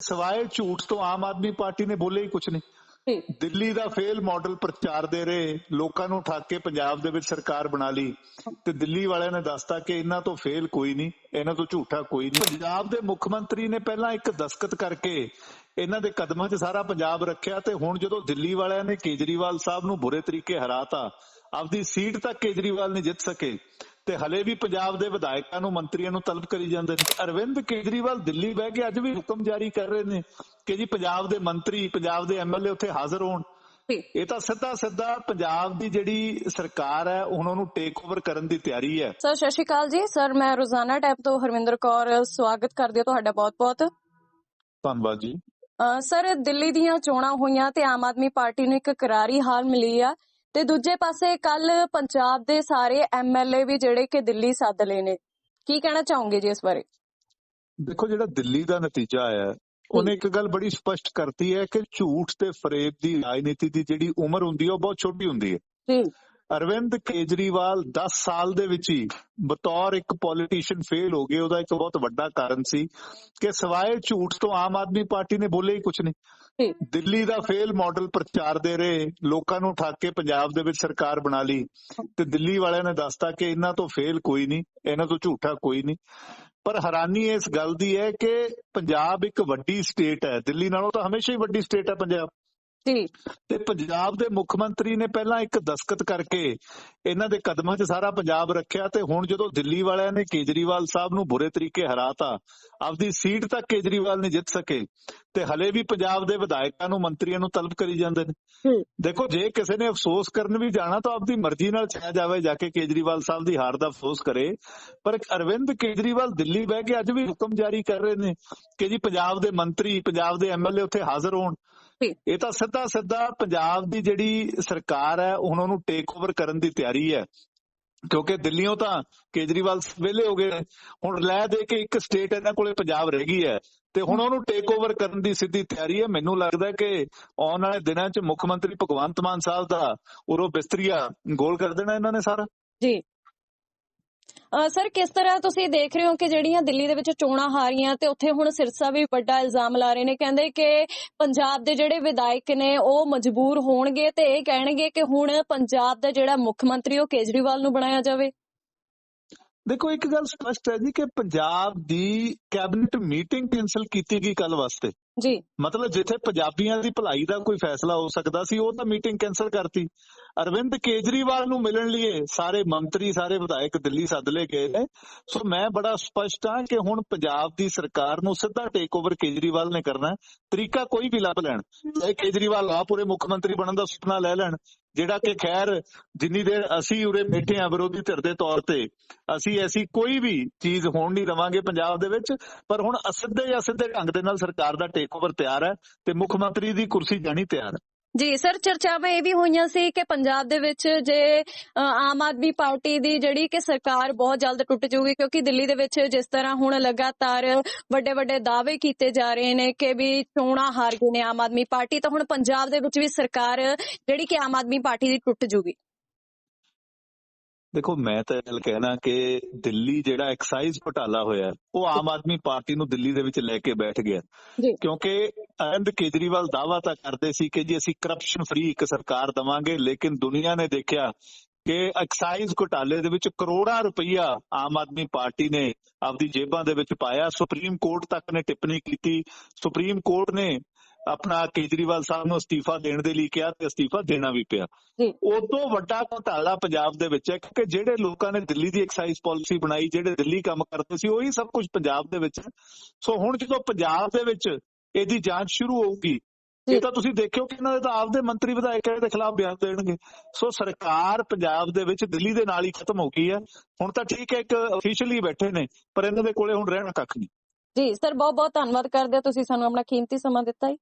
ਸਵਾਏ ਝੂਠ ਤੋਂ ਆਮ ਆਦਮੀ ਪਾਰਟੀ ਨੇ ਬੋਲੇ ਹੀ ਕੁਝ ਨਹੀਂ। ਦਿੱਲੀ ਦਾ ਫੇਲ ਮਾਡਲ ਪ੍ਰਚਾਰ ਦੇ ਰਹੇ ਲੋਕਾਂ ਨੂੰ ਠੱਗ ਕੇ ਪੰਜਾਬ ਦੇ ਵਿੱਚ ਸਰਕਾਰ ਬਣਾ ਲਈ ਤੇ ਦਿੱਲੀ ਵਾਲਿਆਂ ਨੇ ਦੱਸਤਾ ਕਿ ਇਹਨਾਂ ਤੋਂ ਫੇਲ ਕੋਈ ਨਹੀਂ ਇਹਨਾਂ ਤੋਂ ਝੂਠਾ ਕੋਈ ਨਹੀਂ। ਪੰਜਾਬ ਦੇ ਮੁੱਖ ਮੰਤਰੀ ਨੇ ਪਹਿਲਾਂ ਇੱਕ ਦਸਖਤ ਕਰਕੇ ਇਹਨਾਂ ਦੇ ਕਦਮਾਂ 'ਚ ਸਾਰਾ ਪੰਜਾਬ ਰੱਖਿਆ ਤੇ ਹੁਣ ਜਦੋਂ ਦਿੱਲੀ ਵਾਲਿਆਂ ਨੇ ਕੇਜਰੀਵਾਲ ਸਾਹਿਬ ਨੂੰ ਬੁਰੇ ਤਰੀਕੇ ਹਰਾਤਾ ਆਪਦੀ ਸੀਟ ਤੱਕ ਕੇਜਰੀਵਾਲ ਨਹੀਂ ਜਿੱਤ ਸਕੇ ਤੇ ਹਲੇ ਵੀ ਪੰਜਾਬ ਦੇ ਵਿਧਾਇਕਾਂ ਨੂੰ ਮੰਤਰੀਆਂ ਨੂੰ ਤਲਬ ਕਰੀ ਜਾਂਦੇ ਨੇ। ਅਰਵਿੰਦ ਕੇਜਰੀਵਾਲ ਦਿੱਲੀ ਬਹਿ ਕੇ ਅੱਜ ਵੀ ਹੁਕਮ ਜਾਰੀ ਕਰ ਰਹੇ ਨੇ ਕਿ ਜੀ ਪੰਜਾਬ ਦੇ ਮੰਤਰੀ ਪੰਜਾਬ ਦੇ ਐਮਐਲਏ ਉੱਥੇ ਹਾਜ਼ਰ ਹੋਣ। ਇਹ ਤਾਂ ਸਿੱਧਾ ਸਿੱਧਾ ਪੰਜਾਬ ਦੀ ਜਿਹੜੀ ਸਰਕਾਰ ਹੈ ਉਹਨੂੰ ਟੇਕ ਓਵਰ ਕਰਨ ਦੀ ਤਿਆਰੀ ਹੈ। ਸਰ ਸਤਿ ਸ਼੍ਰੀ ਅਕਾਲ ਜੀ। ਸਰ ਮੈਂ ਰੋਜ਼ਾਨਾ ਟੈਪ ਤੋਂ ਹਰਵਿੰਦਰ ਕੌਰ ਸਵਾਗਤ ਕਰਦੀ ਹਾਂ ਤੁਹਾਡਾ ਬਹੁਤ-ਬਹੁਤ। ਧੰਨਵਾਦ ਜੀ। ਸਰ ਦਿੱਲੀ ਦੀਆਂ ਚੋਣਾਂ ਹੋਈਆਂ ਤੇ ਆਮ ਆਦਮੀ ਪਾਰਟੀ ਨੂੰ ਇੱਕ ਕਰਾਰੀ ਹਾਰ ਮਿਲੀ ਆ। ਤੇ ਦੂਜੇ ਪਾਸੇ ਕੱਲ ਪੰਜਾਬ ਦੇ ਸਾਰੇ ਐਮਐਲਏ ਵੀ ਜਿਹੜੇ ਕਿ ਦਿੱਲੀ ਸੱਦ ਲਏ ਨੇ। ਕੀ ਕਹਿਣਾ ਚਾਹੋਗੇ ਜੀ ਇਸ ਬਾਰੇ? ਦੇਖੋ ਜਿਹੜਾ ਦਿੱਲੀ ਦਾ ਨਤੀਜਾ ਆਇਆ ਉਹਨੇ ਇੱਕ ਗੱਲ ਬੜੀ ਸਪਸ਼ਟ ਕਰਤੀ ਹੈ ਕਿ ਝੂਠ ਤੇ ਫਰੇਬ ਦੀ ਰਾਜਨੀਤੀ ਦੀ ਜਿਹੜੀ ਉਮਰ ਹੁੰਦੀ ਹੈ ਉਹ ਬਹੁਤ ਛੋਟੀ ਹੁੰਦੀ ਹੈ। ਜੀ। ਅਰਵਿੰਦ ਕੇਜਰੀਵਾਲ 10 ਸਾਲ ਦੇ ਵਿੱਚ ਹੀ ਬਤੌਰ ਇੱਕ ਪੋਲੀਟੀਸ਼ੀਅਨ ਫੇਲ ਹੋ ਗਏ। ਉਹਦਾ ਇੱਕ ਬਹੁਤ ਵੱਡਾ ਕਾਰਨ ਸੀ ਕਿ ਸਵਾਏ ਝੂਠ ਤੋਂ ਆਮ ਆਦਮੀ ਪਾਰਟੀ ਨੇ ਬੋਲੇ ਹੀ ਕੁਝ ਨਹੀਂ। ਦਿੱਲੀ ਦਾ ਫੇਲ ਮਾਡਲ ਪ੍ਰਚਾਰ ਦੇ ਰਹੇ ਲੋਕਾਂ ਨੂੰ ਠੱਗ ਕੇ ਪੰਜਾਬ ਦੇ ਵਿੱਚ ਸਰਕਾਰ ਬਣਾ ਲਈ ਤੇ ਦਿੱਲੀ ਵਾਲਿਆਂ ਨੇ ਦੱਸਤਾ ਕਿ ਇਹਨਾਂ ਤੋਂ ਫੇਲ ਕੋਈ ਨਹੀਂ ਇਹਨਾਂ ਤੋਂ ਝੂਠਾ ਕੋਈ ਨਹੀਂ। ਪਰ ਹੈਰਾਨੀ ਇਸ ਗੱਲ ਦੀ ਹੈ ਕਿ ਪੰਜਾਬ ਇੱਕ ਵੱਡੀ ਸਟੇਟ ਹੈ। ਦਿੱਲੀ ਨਾਲੋਂ ਤਾਂ ਹਮੇਸ਼ਾ ਹੀ ਵੱਡੀ ਸਟੇਟ ਹੈ ਪੰਜਾਬ। ਜੀ। ਤੇ ਪੰਜਾਬ ਦੇ ਮੁੱਖ ਮੰਤਰੀ ਨੇ ਪਹਿਲਾਂ ਇੱਕ ਦਸਖਤ ਕਰਕੇ ਇਹਨਾਂ ਦੇ ਕਦਮਾਂ 'ਚ ਸਾਰਾ ਪੰਜਾਬ ਰੱਖਿਆ ਤੇ ਹੁਣ ਜਦੋਂ ਦਿੱਲੀ ਵਾਲਿਆਂ ਨੇ ਕੇਜਰੀਵਾਲ ਸਾਹਿਬ ਨੂੰ ਬੁਰੇ ਤਰੀਕੇ ਹਰਾਤਾ ਆਪਦੀ ਸੀਟ ਤੱਕ ਕੇਜਰੀਵਾਲ ਨਹੀਂ ਜਿੱਤ ਸਕੇ ਤੇ ਹਲੇ ਵੀ ਪੰਜਾਬ ਦੇ ਵਿਧਾਇਕਾਂ ਨੂੰ ਮੰਤਰੀਆਂ ਨੂੰ ਤਲਬ ਕਰੀ ਜਾਂਦੇ ਨੇ। ਦੇਖੋ ਜੇ ਕਿਸੇ ਨੇ ਅਫਸੋਸ ਕਰਨ ਵੀ ਜਾਣਾ ਤਾਂ ਆਪਦੀ ਮਰਜ਼ੀ ਨਾਲ ਚਲਾ ਜਾਵੇ ਜਾ ਕੇ ਕੇਜਰੀਵਾਲ ਸਾਹਿਬ ਦੀ ਹਾਰ ਦਾ ਅਫਸੋਸ ਕਰੇ। ਪਰ ਅਰਵਿੰਦ ਕੇਜਰੀਵਾਲ ਦਿੱਲੀ ਬਹਿ ਕੇ ਅੱਜ ਵੀ ਹੁਕਮ ਜਾਰੀ ਕਰ ਰਹੇ ਨੇ ਕਿ ਜੀ ਪੰਜਾਬ ਦੇ ਮੰਤਰੀ ਪੰਜਾਬ ਦੇ ਐਮਐਲਏ ਉੱਥੇ ਹਾਜ਼ਰ ਹੋਣ। ਇਹ ਤਾਂ ਸਿੱਧਾ ਸਿੱਧਾ ਪੰਜਾਬ ਦੀ ਜਿਹੜੀ ਸਰਕਾਰ ਹੈ, ਹੁਣ ਉਹਨੂੰ ਟੇਕ ਓਵਰ ਕਰਨ ਦੀ ਤਿਆਰੀ ਹੈ। ਕਿਉਂਕਿ ਦਿੱਲੀੋਂ ਤਾਂ ਕੇਜਰੀਵਾਲ ਵਿਹਲੇ ਹੋ ਗਏ ਹੁਣ ਲੈ ਦੇ ਕੇ ਇੱਕ ਸਟੇਟ ਇਹਨਾਂ ਕੋਲੇ ਪੰਜਾਬ ਰਹਿ ਗਈ ਹੈ ਤੇ ਹੁਣ ਉਹਨੂੰ ਟੇਕ ਓਵਰ ਕਰਨ ਦੀ ਸਿੱਧੀ ਤਿਆਰੀ ਹੈ। ਮੈਨੂੰ ਲੱਗਦਾ ਕਿ ਆਉਣ ਵਾਲੇ ਦਿਨਾਂ 'ਚ ਮੁੱਖ ਮੰਤਰੀ ਭਗਵੰਤ ਮਾਨ ਸਾਹਿਬ ਦਾ ਉਰੋ ਬਿਸਤਰੀਆ ਗੋਲ ਕਰ ਦੇਣਾ ਇਹਨਾਂ ਨੇ ਸਾਰਾ। ਜੀ। ਸਰ, ਕਿਸ ਤਰ੍ਹਾਂ ਤੁਸੀਂ ਦੇਖ ਰਹੇ ਹੋ ਕਿ ਜਿਹੜੀਆਂ ਦਿੱਲੀ ਦੇ ਵਿੱਚ ਚੋਣਾਂ ਹਾਰੀਆਂ ਤੇ ਉੱਥੇ ਹੁਣ ਸਿਰਸਾ ਵੀ ਵੱਡਾ ਇਲਜ਼ਾਮ ਲਾ ਰਹੇ ਨੇ? ਕਹਿੰਦੇ ਕਿ ਪੰਜਾਬ ਦੇ ਜਿਹੜੇ ਵਿਧਾਇਕ ਨੇ, ਉਹ ਮਜਬੂਰ ਹੋਣਗੇ ਤੇ ਇਹ ਕਹਿਣਗੇ ਕਿ ਹੁਣ ਪੰਜਾਬ ਦਾ ਜਿਹੜਾ ਮੁੱਖ ਮੰਤਰੀ, ਉਹ ਕੇਜਰੀਵਾਲ ਨੂੰ ਬਣਾਇਆ ਜਾਵੇ। ਦੇਖੋ, ਇੱਕ ਗੱਲ ਸਪਸ਼ਟ ਹੈ ਜੀ ਕਿ ਪੰਜਾਬ ਦੀ ਕੈਬਨਿਟ ਮੀਟਿੰਗ ਕੈਨਸਲ ਕੀਤੀ ਗਈ ਕੱਲ ਵਾਸਤੇ। ਜੀ। ਮਤਲਬ ਜਿੱਥੇ ਪੰਜਾਬੀਆਂ ਦੀ ਭਲਾਈ ਦਾ ਕੋਈ ਫੈਸਲਾ ਹੋ ਸਕਦਾ ਸੀ, ਉਹ ਤਾਂ ਮੀਟਿੰਗ ਕੈਨਸਲ ਕਰਤੀ। ਅਰਵਿੰਦ ਕੇਜਰੀਵਾਲ ਨੂੰ ਮਿਲਣ ਲਈ ਸਾਰੇ ਮੰਤਰੀ, ਸਾਰੇ ਵਿਧਾਇਕ ਦਿੱਲੀ ਸੱਦ ਲਏ ਗਏ ਨੇ। ਸੋ ਮੈਂ ਬੜਾ ਸਪਸ਼ਟ ਹਾਂ ਕਿ ਹੁਣ ਪੰਜਾਬ ਦੀ ਸਰਕਾਰ ਨੂੰ ਸਿੱਧਾ ਟੇਕ ਓਵਰ ਕੇਜਰੀਵਾਲ ਨੇ ਕਰਨਾ ਤਰੀਕਾ ਕੋਈ ਵੀ ਲੱਭ ਲੈਣ। ਚਾਹੇ ਕੇਜਰੀਵਾਲ ਆ ਪੂਰੇ ਮੁੱਖ ਮੰਤਰੀ ਬਣਨ ਦਾ ਸੁਪਨਾ ਲੈ ਲੈਣ, ਜਿਹੜਾ ਕਿ ਖੈਰ ਜਿੰਨੀ ਦੇਰ ਅਸੀਂ ਉਰੇ ਬੈਠੇ ਆ ਵਿਰੋਧੀ ਧਿਰ ਦੇ ਤੌਰ ਤੇ, ਅਸੀਂ ਐਸੀ ਕੋਈ ਵੀ ਚੀਜ਼ ਹੋਣ ਨਹੀਂ ਦਵਾਂਗੇ ਪੰਜਾਬ ਦੇ ਵਿੱਚ। ਪਰ ਹੁਣ ਅਸਿੱਧੇ ਜਾਂ ਸਿੱਧੇ ਢੰਗ ਦੇ ਨਾਲ ਸਰਕਾਰ ਦਾ ਟੇਕ ਤਿਆਰ ਹੈ ਤੇ ਮੁੱਖ ਮੰਤਰੀ ਦੀ ਕੁਰਸੀ ਜਾਣੀ ਤਿਆਰ ਹੈ। ਜੀ, ਸਰ, ਚਰਚਾਵਾਂ ਇਹ ਵੀ ਹੋਈਆਂ ਸੀ ਕਿ ਪੰਜਾਬ ਦੇ ਵਿੱਚ ਜੇ ਆਮ ਆਦਮੀ ਪਾਰਟੀ ਦੀ ਜਿਹੜੀ ਕਿ ਸਰਕਾਰ ਬਹੁਤ ਜਲਦ ਟੁੱਟ ਜਾਊਗੀ, ਕਿਉਂਕਿ ਦਿੱਲੀ ਦੇ ਵਿੱਚ ਜਿਸ ਤਰ੍ਹਾਂ ਹੁਣ ਲਗਾਤਾਰ ਵੱਡੇ ਵੱਡੇ ਦਾਅਵੇ ਕੀਤੇ ਜਾ ਰਹੇ ਨੇ ਕਿ ਵੀ ਚੋਣਾਂ ਹਾਰ ਗਏ ਨੇ ਆਮ ਆਦਮੀ ਪਾਰਟੀ, ਤਾਂ ਹੁਣ ਪੰਜਾਬ ਦੇ ਵਿੱਚ ਵੀ ਸਰਕਾਰ ਜਿਹੜੀ ਕਿ ਆਮ ਆਦਮੀ ਪਾਰਟੀ ਦੀ ਟੁੱਟ ਜਾਊਗੀ। ਦੇਖੋ ਮੈਂ ਤਾਂ ਇਹ ਕਹਿਣਾ ਕਿ ਦਿੱਲੀ ਜਿਹੜਾ ਐਕਸਾਈਜ਼ ਘੁਟਾਲਾ ਹੋਇਆ ਉਹ ਆਮ ਆਦਮੀ ਪਾਰਟੀ ਨੂੰ ਦਿੱਲੀ ਦੇ ਵਿੱਚ ਲੈ ਕੇ ਬੈਠ ਗਿਆ। ਕਿਉਂਕਿ ਅਰਵਿੰਦ ਕੇਜਰੀਵਾਲ ਦਾਵਾ ਤਾਂ ਕਰਦੇ ਸੀ ਕਿ ਜੀ ਅਸੀਂ ਕਰਪਸ਼ਨ ਫ੍ਰੀ ਇੱਕ ਸਰਕਾਰ ਦਵਾਂਗੇ ਲੇਕਿਨ ਦੁਨੀਆ ਨੇ ਦੇਖਿਆ ਕਿ ਐਕਸਾਈਜ਼ ਘੁਟਾਲੇ ਦੇ ਵਿੱਚ ਕਰੋੜਾਂ ਰੁਪਈਆ ਆਮ ਆਦਮੀ ਪਾਰਟੀ ਨੇ ਆਪਦੀ ਜੇਬਾਂ ਦੇ ਵਿੱਚ ਪਾਇਆ। ਸੁਪਰੀਮ ਕੋਰਟ ਤੱਕ ਨੇ ਟਿੱਪਣੀ ਕੀਤੀ। ਸੁਪਰੀਮ ਕੋਰਟ ਨੇ ਆਪਣਾ ਕੇਜਰੀਵਾਲ ਸਾਹਿਬ ਨੂੰ ਅਸਤੀਫਾ ਦੇਣ ਦੇ ਲਈ ਕਿਹਾ ਤੇ ਅਸਤੀਫਾ ਦੇਣਾ ਵੀ ਪਿਆ। ਜੀ। ਉਦੋਂ ਵੱਡਾ ਘੁਟਾਲਾ ਪੰਜਾਬ ਦੇ ਵਿੱਚ ਹੈ ਕਿ ਜਿਹੜੇ ਲੋਕਾਂ ਨੇ ਦਿੱਲੀ ਦੀ ਐਕਸਾਈਜ਼ ਪਾਲਿਸੀ ਬਣਾਈ ਜਿਹੜੇ ਦਿੱਲੀ ਕੰਮ ਕਰਦੇ ਸੀ ਉਹੀ ਸਭ ਕੁਝ ਪੰਜਾਬ ਦੇ ਵਿੱਚ ਸੋ ਹੁਣ ਜਦੋਂ ਪੰਜਾਬ ਦੇ ਵਿੱਚ ਇਹਦੀ ਜਾਂਚ ਸ਼ੁਰੂ ਹੋਊਗੀ ਇਹ ਤਾਂ ਤੁਸੀਂ ਦੇਖਿਓ ਕਿ ਇਹਨਾਂ ਦੇ ਤਾਂ ਆਪਦੇ ਮੰਤਰੀ ਵਿਧਾਇਕ ਇਹਦੇ ਖਿਲਾਫ ਬਿਆਨ ਦੇਣਗੇ। ਸੋ ਸਰਕਾਰ ਪੰਜਾਬ ਦੇ ਵਿੱਚ ਦਿੱਲੀ ਦੇ ਨਾਲ ਹੀ ਖਤਮ ਹੋ ਗਈ ਹੈ। ਹੁਣ ਤਾਂ ਠੀਕ ਹੈ ਇੱਕ ਅਫੀਸ਼ੀਅਲੀ ਬੈਠੇ ਨੇ ਪਰ ਇਹਨਾਂ ਦੇ ਕੋਲੇ ਹੁਣ ਰਹਿਣਾ ਕੱਖ ਨਹੀਂ। ਜੀ ਸਰ ਬਹੁਤ ਬਹੁਤ ਧੰਨਵਾਦ ਕਰਦੇ ਤੁਸੀਂ ਸਾਨੂੰ ਆਪਣਾ ਕੀਮਤੀ ਸਮਾਂ ਦਿੱਤਾ ਜੀ।